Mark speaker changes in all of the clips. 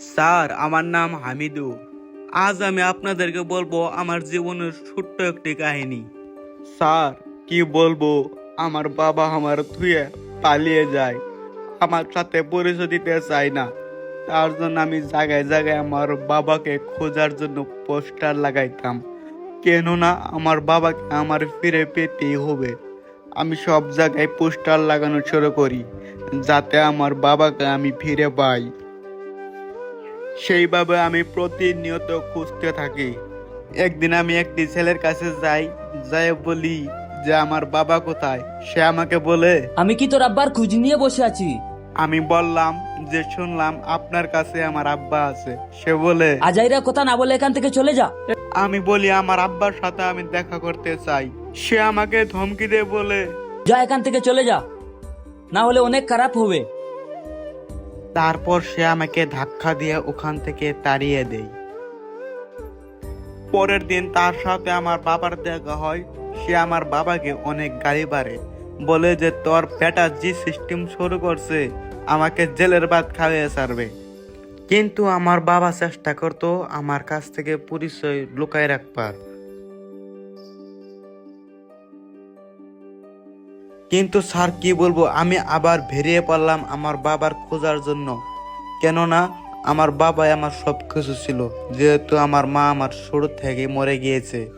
Speaker 1: Sir, আমার নাম হামিদু। আজ আমি আপনাদেরকে বলব আমার জীবনের ছোট্ট একটি কাহিনী। স্যার, কি বলব? আমার বাবা আমার ধুয়ে পালিয়ে যায়। আমার সাথে পরিচয় দিতে চায় না। তার জন্য আমি জায়গায় জায়গায় আমার বাবাকে খোঁজার জন্য পোস্টার লাগাইতাম। কেননা আমার বাবাকে আমার ফিরে পেতেই হবে। আমি সব জায়গায় পোস্টার লাগানো শুরু করি, যাতে আমার বাবাকে আমি ফিরে পাই। সেইভাবে আমি প্রতিনিয়ত খুঁজতে থাকি। একদিন আমি একটি ছেলের কাছে যাই যাই বলি যে আমার বাবা কোথায়? সে আমাকে বলে
Speaker 2: আমি কি তোর আব্বার খোঁজ নিয়ে বসে আছি?
Speaker 1: আমি বললাম যে শুনলাম আপনার কাছে আমার আব্বা আছে। সে বলে
Speaker 2: আজাইরা কথা না বলে এখান থেকে চলে যা।
Speaker 1: আমি বলি আমার আব্বার সাথে আমি দেখা করতে চাই। সে আমাকে ধমকি দিয়ে বলে
Speaker 2: যা এখান থেকে চলে যা। না হলে অনেক খারাপ হবে।
Speaker 1: তারপর সে আমাকে ধাক্কা দিয়ে ওখান থেকে তাড়িয়ে দেয়। পরের দিন তার সাথে আমার বাবার দেখা হয়। সে আমার বাবাকে অনেক গাড়ি বাড়ে বলে যে, তোর পেটা যে সিস্টেম শুরু করছে। আমাকে জেলের ভাত খাওয়িয়ে ছাড়বে। কিন্তু আমার বাবা চেষ্টা করতো আমার কাছ থেকে পরিচয় লুকায় রাখবার। কিন্তু স্যার, কি বলব? আমি আবার বেরিয়ে পড়লাম আমার বাবার খোঁজার জন্য। কেননা, আমার বাবাই আমার সব কিছু ছিল, যেহেতু আমার মা আমার শুরু থেকে মরে গিয়েছে।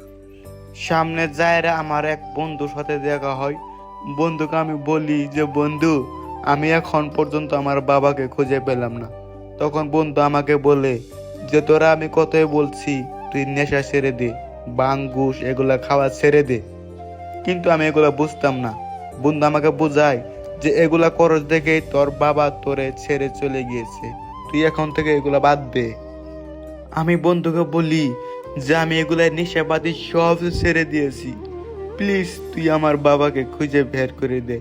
Speaker 1: সামনে যায়রা আমার এক বন্ধুর সাথে দেখা হয়। বন্ধুকে আমি বলি যে, বন্ধু, আমি এখন পর্যন্ত আমার বাবাকে খুঁজে পেলাম না। তখন বন্ধু আমাকে বলে যে, তোরা আমি কতই বলছি, তুই নেশা ছেড়ে দে বাঙ্গুস এগুলা খাওয়া ছেড়ে দে। কিন্তু আমি এগুলো বুঝতাম না। বন্ধু আমাকে বোঝায় যে এগুলা করস দেখেই তোর বাবা তোরে ছেড়ে চলে গিয়েছে। তুই এখন থেকে এগুলা বাদ দে। আমি বন্ধুকে বলি যে আমি এগুলা নেশাবাদী সব ছেড়ে দিয়েছি। প্লিজ তুই আমার বাবাকে খুঁজে বের করে দে।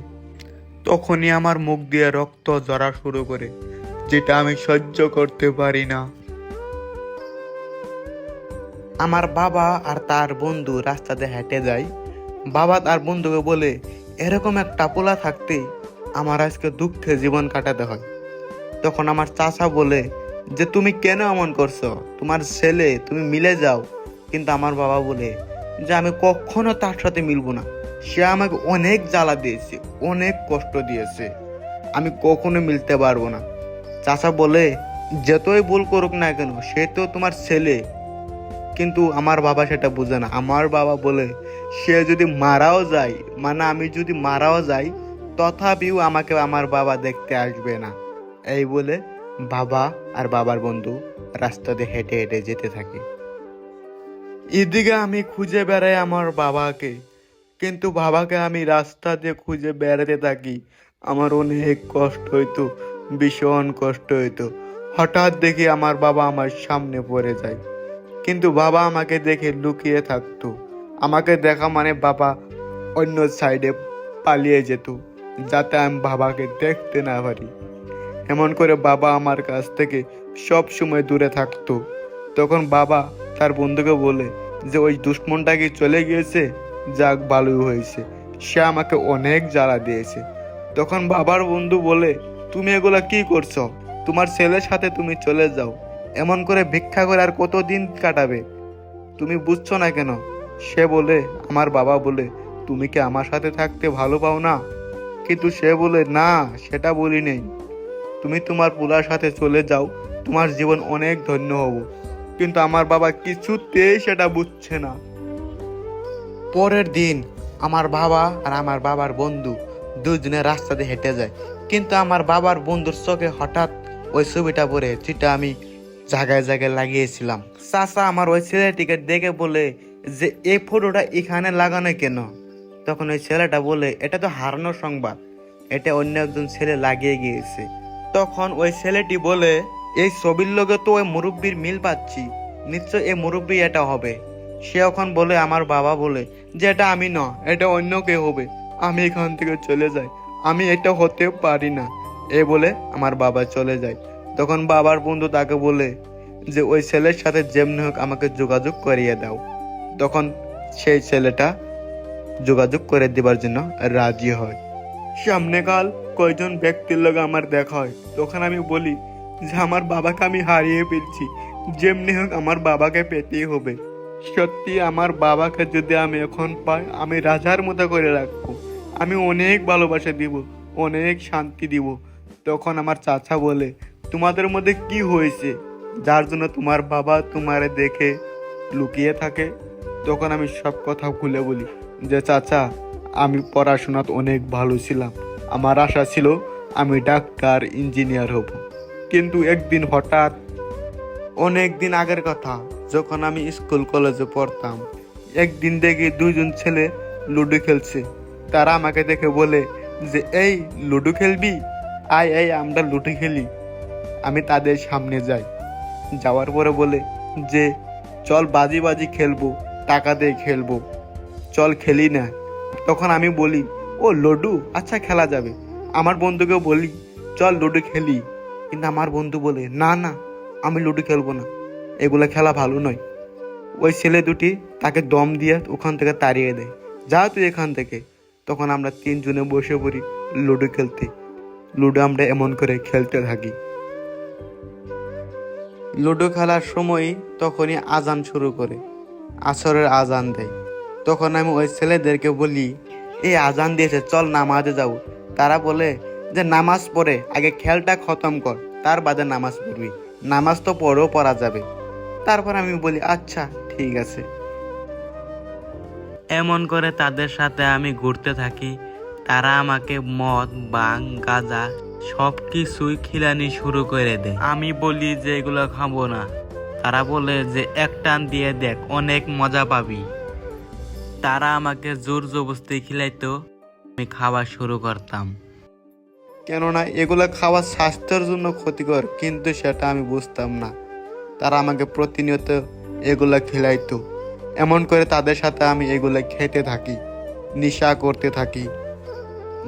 Speaker 1: তখনই আমার মুখ দিয়ে রক্ত ঝরা শুরু করে, যেটা আমি সহ্য করতে পারি না। আমার বাবা আর তার বন্ধু রাস্তাতে হেঁটে যায়। বাবা তার বন্ধুকে বলে এরকম একটা পোলা থাকতে আমার আজকে দুঃখে জীবন কাটাতে হয়। তখন আমার চাচা বলে, যে তুমি কেন এমন করছ? তোমার ছেলে, তুমি মিলে যাও। কিন্তু আমার বাবা বলে, যে আমি কখনো তার সাথে মিলবো না। সে আমাকে অনেক জ্বালা দিয়েছে, অনেক কষ্ট দিয়েছে। আমি কখনো মিলতে পারব না। চাচা বলে, যতই ভুল করুক না কেন, সে তো তোমার ছেলে। কিন্তু আমার বাবা সেটা বোঝে না। আমার বাবা বলে সে যদি মারাও যায় মানে আমি যদি মারাও যাই, তথাপিও আমাকে আমার বাবা দেখতে আসবে না। এই বলে বাবা আর বাবার বন্ধু রাস্তাতে হেঁটে হেঁটে যেতে থাকে। এদিকে আমি খুঁজে বেড়াই আমার বাবাকে, কিন্তু বাবাকে আমি রাস্তা দিয়ে খুঁজে বেড়াতে থাকি। আমার অনেক কষ্ট হইতো, ভীষণ কষ্ট হইতো। হঠাৎ দেখি আমার বাবা আমার সামনে পড়ে যায়, কিন্তু বাবা আমাকে দেখে লুকিয়ে থাকতো। আমাকে দেখা মানে বাবা অন্য সাইডে পালিয়ে যেত, যাতে আমি বাবাকে দেখতে না পারি। এমন করে বাবা আমার কাছ থেকে সব সময় দূরে থাকতো। তখন বাবা তার বন্ধুকে বলে যে, ওই দুশ্মনটা কি চলে গিয়েছে? যাক, ভালোই হয়েছে। সে আমাকে অনেক জ্বালা দিয়েছে। তখন বাবার বন্ধু বলে, তুমি এগুলা কি করছ? তোমার ছেলের সাথে তুমি চলে যাও। এমন করে ভিক্ষা করে আর কতদিন কাটাবে? তুমি বুঝছ না কেন? সে বলে, আমার বাবা বলে, তুমি কি আমার সাথে থাকতে ভালো পাও না? কিন্তু সে বলে, না, সেটা বলি নেই। তুমি তোমার পুলার সাথে চলে যাও, তোমার জীবন অনেক ধন্য হব। কিন্তু আমার বাবা কিছুতেই সেটা বুঝছে না। পরের দিন আমার বাবা আর আমার বাবার বন্ধু দুজনে রাস্তাতে হেঁটে যায়। কিন্তু আমার বাবার বন্ধুর চোখে হঠাৎ ওই ছবিটা পরে যেটা আমি জায়গায় জায়গায় লাগিয়েছিলাম। চাচা আমার ওই ছেলেটিকে দেখে বলে যে এই ফটোটা এখানে লাগানো কেন? তখন ওই ছেলেটা বলে, এটা তো হারানোর সংবাদ। এটা অন্য একজন ছেলে লাগিয়ে গিয়েছে। তখন ওই ছেলেটি বলে, এই ছবির লোকে তো ওই মুরব্বীর মিল পাচ্ছি। নিশ্চয় এই মুরব্বী এটা হবে। সে এখন বলে, আমার বাবা বলে যে, এটা আমি না, এটা অন্য কেউ হবে। আমি এখান থেকে চলে যাই। আমি এটা হতে পারি না। এ বলে আমার বাবা চলে যায়। তখন বাবার বন্ধু তাকে বলে যে, ওই ছেলের সাথে যেমনি হোক আমাকে যোগাযোগ করিয়ে দাও। তখন সেই ছেলেটা যোগাযোগ করে দেবার জন্য রাজি হয়। সামনে কাল কয়জন ব্যক্তির লোক আমার দেখা হয়, তখন আমি বলি যে আমার বাবাকে আমি হারিয়ে ফেলছি, যেমনি হোক আমার বাবাকে পেতেই হবে। সত্যি আমার বাবাকে যদি আমি এখন পাই, আমি রাজার মতো করে রাখব। আমি অনেক ভালোবাসা দিব, অনেক শান্তি দিব। তখন আমার চাচা বলে, তোমাদের মধ্যে কি হয়েছে? যার জন্য তোমার বাবা তোমারে দেখে লুকিয়ে থাকে? তখন আমি সব কথা খুলে বলি যে, চাচা, আমি পড়াশোনাতে অনেক ভালো ছিলাম। আমার আশা ছিল আমি ডাক্তার, ইঞ্জিনিয়ার হব। কিন্তু একদিন হঠাৎ, অনেক দিন আগের কথা, যখন আমি স্কুল কলেজে পড়তাম, একদিন দেখি দুইজন ছেলে লুডো খেলছে। তারা আমাকে দেখে বলে যে, এই, লুডো খেলবি? আয় এই আমরা লুডো খেলি। আমি তাদের সামনে যাই। যাওয়ার পরে বলে যে, চল বাজি বাজি খেলব। টাকা দিয়ে খেলব। চল খেলি না। তখন আমি বলি, ও লুডু আচ্ছা খেলা যাবে। আমার বন্ধুকে বলি, চল লুডো খেলি। কিন্তু আমার বন্ধু বলে, না না, আমি লুডো খেলব না। এগুলো খেলা ভালো নয়। ওই ছেলে দুটি তাকে দম দিয়ে ওখান থেকে তাড়িয়ে দেয়। যা তুই এখান থেকে। তখন আমরা তিনজনে বসে পড়ি লুডো খেলতে। লুডো আমরা এমন করে খেলতে থাকি। লুডো খেলার সময় তখনই আজান শুরু করে। আসরের আজান দেয়। তখন আমি ওই ছেলেদেরকে বলি, এই আজান দিয়েছে, চল নামাজে যাব তারা বলে, যে নামাজ পড়ে, আগে খেলটা খতম কর, তার বাদে নামাজ পড়বি। নামাজ তো পড়েও পড়া যাবে। তারপর আমি বলি আচ্ছা ঠিক আছে।
Speaker 3: এমন করে তাদের সাথে আমি ঘুরতে থাকি। তারা আমাকে মদ, বাং, গাঁজা সব কিছুই খিলানি শুরু করে দেয়। আমি বলি যে এগুলো খাব না। তারা বলে যে, এক টান দিয়ে দেখ, অনেক মজা পাবি। তারা আমাকে জোর জবস্তি খিলাইতো, আমি খাওয়া শুরু করতাম।
Speaker 1: কেননা, এগুলো খাওয়া স্বাস্থ্যের জন্য ক্ষতিকর, কিন্তু সেটা আমি বুঝতাম না। তারা আমাকে প্রতিনিয়ত এগুলা খেলাইতো। এমন করে তাদের সাথে আমি এগুলো খেতে থাকি, নেশা করতে থাকি।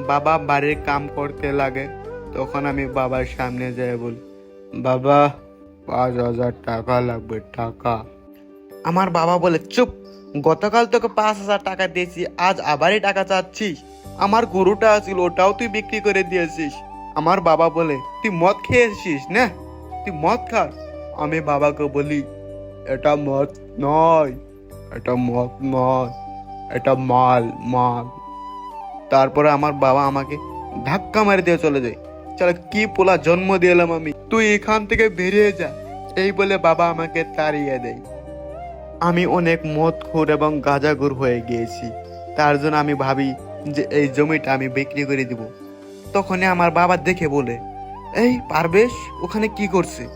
Speaker 1: বাবা বাড়ির কাম করতে লাগে, তখন আমি বাবার সামনে যাই বলি, বাবা পাঁচ হাজার টাকা লাগবে, টাকা। আমার বাবা বলে, চুপ, গতকাল তোকে পাঁচ হাজার টাকা দিয়েছি, আজ আবারই টাকা চাচ্ছিস। আমার গরুটা আছিল, ওটাও তুই বিক্রি করে দিয়েছিস। আমার বাবা বলে, তুই মদ খেয়েছিস, না? তুই মদ খাস আমি বাবাকে বলি, এটা মদ নয়, এটা মদ নয়, এটা মাল মাল। তারপরে আমার বাবা আমাকে ধাক্কা মারি দিয়ে চলে যায়। চলে, কি পোলা জন্ম দিলাম আমি? তুই এখান থেকে বেরিয়ে যা। এই বলে বাবা আমাকে তাড়িয়ে দেয়। আমি অনেক মদ মদখোর এবং গাঁজাখোর হয়ে গিয়েছি। তার জন্য আমি ভাবি যে এই জমিটা আমি বিক্রি করে দিব। তখনই আমার বাবা দেখে বলে, এই পারবেশ ওখানে কি করছে?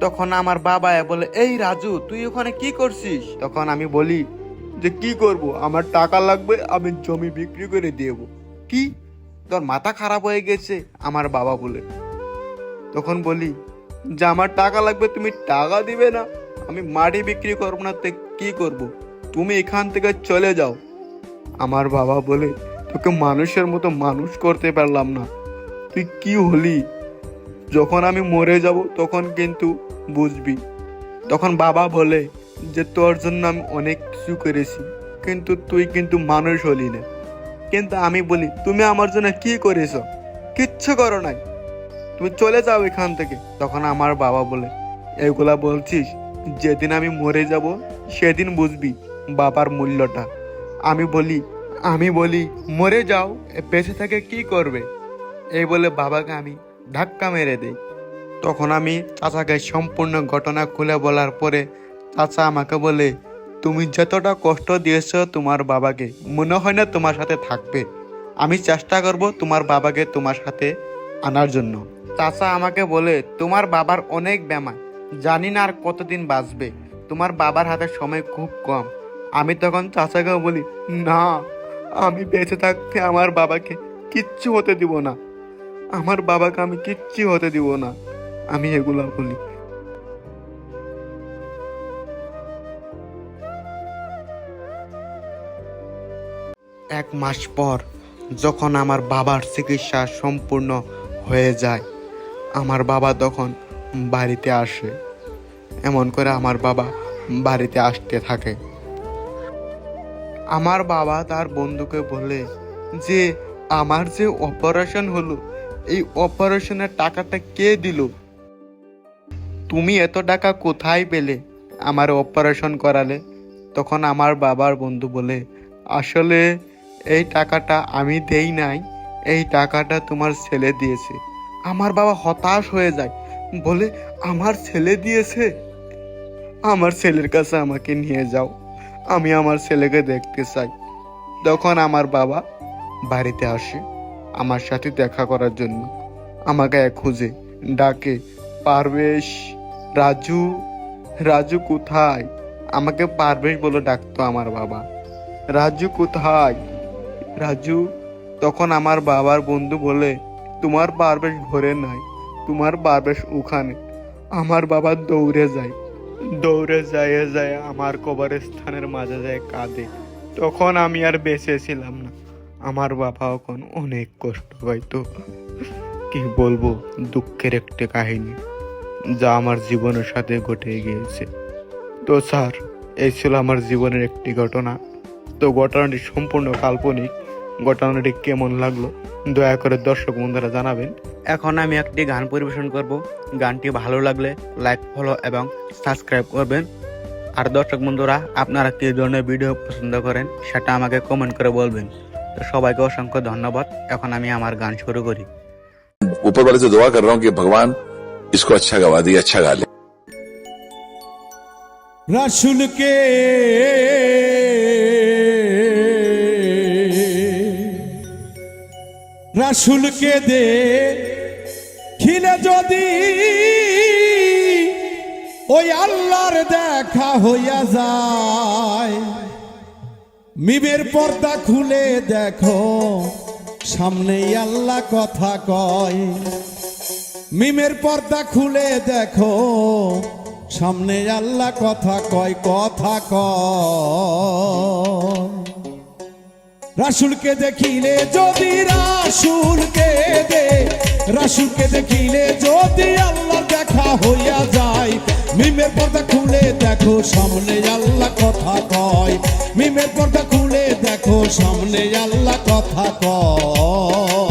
Speaker 1: তখন আমার বাবা বলে, এই রাজু, তুই ওখানে কি করছিস? তখন আমি বলি যে, কি করব? আমার টাকা লাগবে, আমি জমি বিক্রি করে দেব। কি? তোর মাথা খারাপ হয়ে গেছে আমার বাবা বলে। তখন বলি, যে, আমার টাকা লাগবে, তুমি টাকা দিবে না। আমি মাটি বিক্রি করব না, তে কি করব? তুমি এখান থেকে চলে যাও। আমার বাবা বলে, তোকে মানুষের মতো মানুষ করতে পারলাম না। তুই কি হলি? যখন আমি মরে যাব, তখন কিন্তু বুঝবি। তখন বাবা বলে, যে তোর জন্য আমি অনেক কিছু করেছি, কিন্তু তুই কিন্তু মানুষ হলি না। কিন্তু আমি বলি, তুমি আমার জন্য কি করেছ? কিচ্ছু করো নাই। তুমি চলে যাও এখান থেকে। তখন আমার বাবা বলে, এগুলা বলছিস, যেদিন আমি মরে যাব, সেদিন বুঝবি বাবার মূল্যটা। আমি বলি আমি বলি, মরে যাও বেঁচে থেকে কি করবে? এই বলে বাবাকে আমি ধাক্কা মেরে দেই। তখন আমি চাচাকে সম্পূর্ণ ঘটনা খুলে বলার পরে চাচা আমাকে বলে তুমি যতটা কষ্ট দিয়েছ তোমার বাবাকে, মনে হয় না তোমার সাথে থাকবে। আমি চেষ্টা করব তোমার বাবাকে তোমার সাথে আনার জন্য। চাচা আমাকে বলে, তোমার বাবার অনেক ব্যামার জানি না আর কতদিন বাঁচবে। তোমার বাবার হাতে সময় খুব কম। আমি তখন চাচাকে বলি, না, আমি বেঁচে থাকতে আমার বাবাকে কিচ্ছু হতে দিব না। আমার বাবাকে আমি কিচ্ছু হতে দিব না। আমি এগুলা বলি। এক মাস পর যখন আমার বাবার চিকিৎসা সম্পূর্ণ হয়ে যায়, আমার বাবা তখন বাড়িতে আসে। এমন করে আমার বাবা বাড়িতে আসতে থাকে। আমার বাবা তার বন্ধুকে বলে যে, আমার যে অপারেশন হলো, এই অপারেশনের টাকাটা কে দিল? তুমি এত টাকা কোথায় পেলে আমার অপারেশন করালে? তখন আমার বাবার বন্ধু বলে, আসলে এই টাকাটা আমি দেই নাই, এই টাকাটা তোমার ছেলে দিয়েছে। আমার বাবা হতাশ হয়ে যায়, বলে, আমার ছেলে দিয়েছে? আমার ছেলের কাছে আমাকে নিয়ে যাও, আমি আমার ছেলেকে দেখতে চাই। তখন আমার বাবা বাড়িতে আসে আমার সাথে দেখা করার জন্য। আমাকে এক খুঁজে, ডাকে পারবেশ রাজু রাজু কোথায়? আমাকে পারবেশ বলে ডাকতো আমার বাবা। রাজু কোথায়? রাজু, তখন আমার বাবার বন্ধু বলে, তোমার পারবেশ ঘরে নাই, তোমার পারবেশ ওখানে আমার বাবা দৌড়ে যায় দৌড়ে যায় যায় আমার কবরস্থানের মাঝে যায় কাঁদে। তখন আমি আর বেঁচে ছিলাম না। আমার বাবা এখন অনেক কষ্ট পাইতো। কি বলব, দুঃখের একটি কাহিনী, যা আমার জীবনের সাথে ঘটে গিয়েছে। তো স্যার, এই ছিল আমার জীবনের একটি ঘটনা। তো ঘটনাটি সম্পূর্ণ কাল্পনিক ঘটনাটি কেমন লাগলো দয়া করে দর্শক বন্ধুরা জানাবেন এখন আমি একটি গান পরিবেশন করব গানটি ভালো লাগলে লাইক ফলো এবং সাবস্ক্রাইব করবেন আর দর্শক বন্ধুরা আপনারা কি ধরনের ভিডিও পছন্দ করেন সেটা আমাকে কমেন্ট করে বলবেন তো সবাইকে অসংখ্য ধন্যবাদ এখন আমি আমার গান শুরু করি
Speaker 4: ऊपर वाले से दुआ कर रहा हूँ कि भगवान इसको अच्छा गवा दिए अच्छा गा ले
Speaker 5: রাসুলকে রাসুলকে দে খিলে যদি ওই আল্লাহর দেখা হইয়া যায়, মিমের পর্দা খুলে দেখো, সামনেই আল্লাহ কথা কয়। মিমের পর্দা খুলে দেখো সামনে আল্লাহ কথা কয় কথা কয়। রাসুলকে দেখিলে যদি রাসুলকে দে, রাসুলকে দেখিলে যদি আল্লাহ দেখা হইয়া যায়, মিমের পর্দা খুলে দেখো, সামনে আল্লাহ কথা কয়। মিমের পর্দা খুলে দেখো, সামনে আল্লাহ কথা কয়।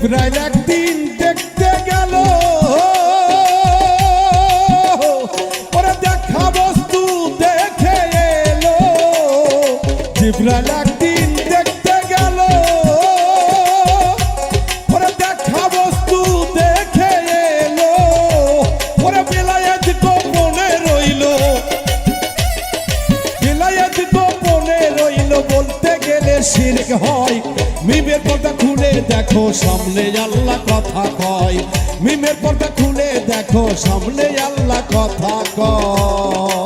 Speaker 5: জিব্রাইল একদিন দেখতে গেল। ওরে দেখা বস্তু দেখে এলো। জিব্রাইল একদিন দেখতে গেল। ওরে দেখা বস্তু দেখে এলো। ওরে বেলায়েত গোপনে রইল। বিলায়াত গোপনে রইল বলতে গেলে শিরক হয়। পর্দা খুলে দেখো সামনে আল্লাহ কথা কয়। মিমের পর্দা খুলে দেখো সামনে আল্লাহ কথা কয়।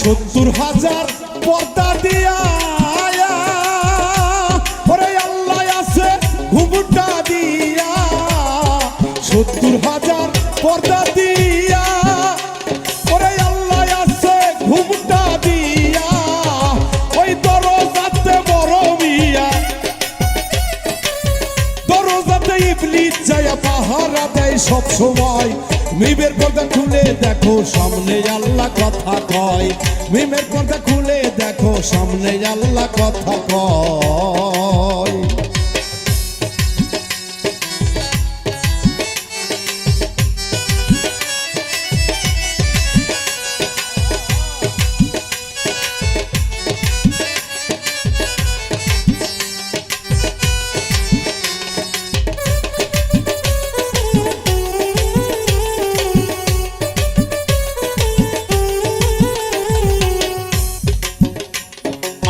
Speaker 5: সত্তর হাজার পর্দা দিয়া ওরে আছে দিয়া। সত্তর হাজার পর্দা দিয়া। ওরে আল্লাহ আছে ঘুমটা দিয়া। ওই দরজাতে বড় মিয়া। দরজাতে ইবলিস যায় পাহারা দেয় সব সময় মিমের পর্দা খুলে দেখো, সামনে আল্লাহ কথা কয়। মিমের পর্দা খুলে দেখো, সামনে আল্লাহ কথা কয়।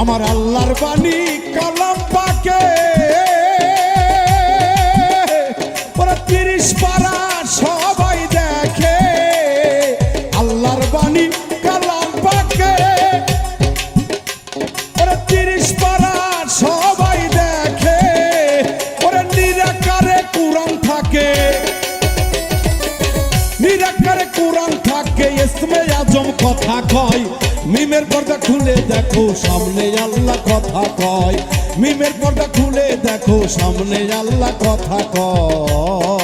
Speaker 5: আমার আল্লাহর বাণী কালাম পাকে। ওরা তিরিশ পারা সবাই দেখে। আল্লাহর বাণী কালাম পাকে। তিরিশ পারা সবাই দেখে। ওরা নিরাকারে কোরআন থাকে। নিরাকারে কোরআন থাকে, ইসমে আজম কথা কয়। মিমের পর্দা খুলে দেখো, সামনে আল্লাহ কথা কয়। মিমের পর্দা খুলে দেখো, সামনে আল্লাহ কথা কয়।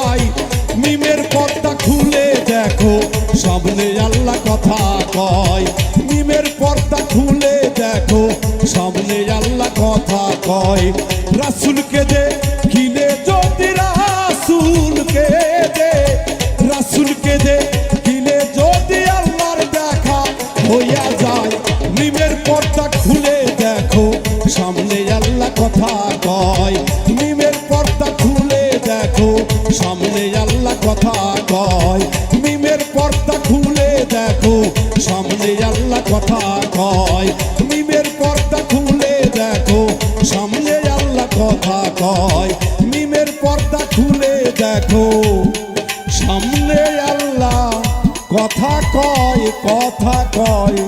Speaker 5: কথা কয়। নিমের পর্দা খুলে দেখো, সামনে আল্লাহ কথা কয়। রাসুলকে দে, কিনে যদি রাসুলকে দে। রাসুলকে দে, কিনে যদি আল্লাহর দেখা হইয়া যায় নিমের পর্দা খুলে দেখো, সামনে আল্লাহ কথা কয়। নিমের পর্দা খুলে দেখো, সামনে আল্লাহ কথা কয়। কথা মিমের পর্দা খুলে দেখো, সামনে আল্লাহ কথা কয়। মিমের পর্দা খুলে দেখো, সামনে আল্লাহ কথা কয় কথা কয়